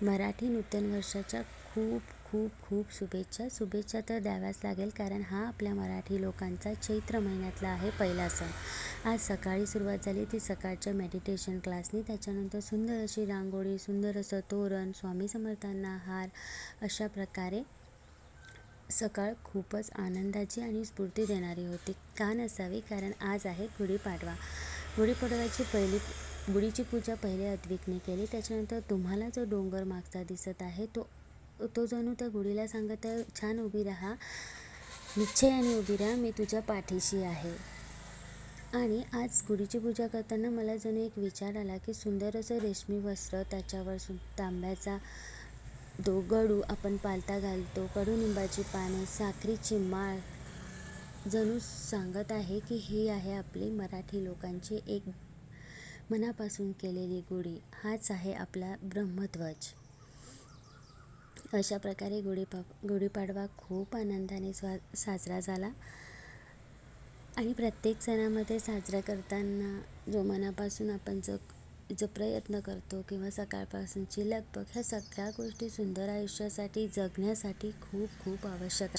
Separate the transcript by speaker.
Speaker 1: मराठी नूतन वर्षाच्या खूप खूप खूप शुभेच्छा. शुभेच्छा तर द्याव्याच लागेल कारण हा आपल्या मराठी लोकांचा चैत्र महिन्यातला आहे पहिला सण. आज सकाळी सुरुवात झाली. ती सकाळच्या मेडिटेशन क्लासनी त्याच्यानंतर सुंदर अशी रांगोळी सुंदर असं तोरण स्वामी समर्थांना हार अशा प्रकारे सकाळ खूपच आनंदाची आणि स्फूर्ती देणारी होती. का नसावी? कारण आज आहे गुढीपाडवा गुढीपाडव्याची पहिली गुढीची पूजा पहिले अद्विकने केली. त्याच्यानंतर तुम्हाला जो डोंगर मागचा दिसत आहे तो तो जणू त्या गुढीला सांगत आहे छान उभी राहा. निश्चयाने उभी राहा मी तुझ्या पाठीशी आहे. आणि आज गुढीची पूजा करताना मला जणू एक विचार आला की सुंदर असं रेशमी वस्त्र त्याच्यावर सु तांब्याचा दो गडू आपण पालता घालतो. कडुनिंबाची पाने साखरीची माळ जणू सांगत आहे की ही आहे आपली मराठी लोकांची एक मनापासून केलेली गुढी हाच आहे आपला ब्रह्मध्वज. अशा प्रकारे गुढीपा गुढीपाडवा खूप आनंदाने स्वा साजरा झाला. आणि प्रत्येक सणामध्ये साजरा करताना जो मनापासून आपण जो जो प्रयत्न करतो किंवा सकाळपासूनची लगबग ह्या सगळ्या गोष्टी सुंदर आयुष्यासाठी जगण्यासाठी खूप खूप आवश्यक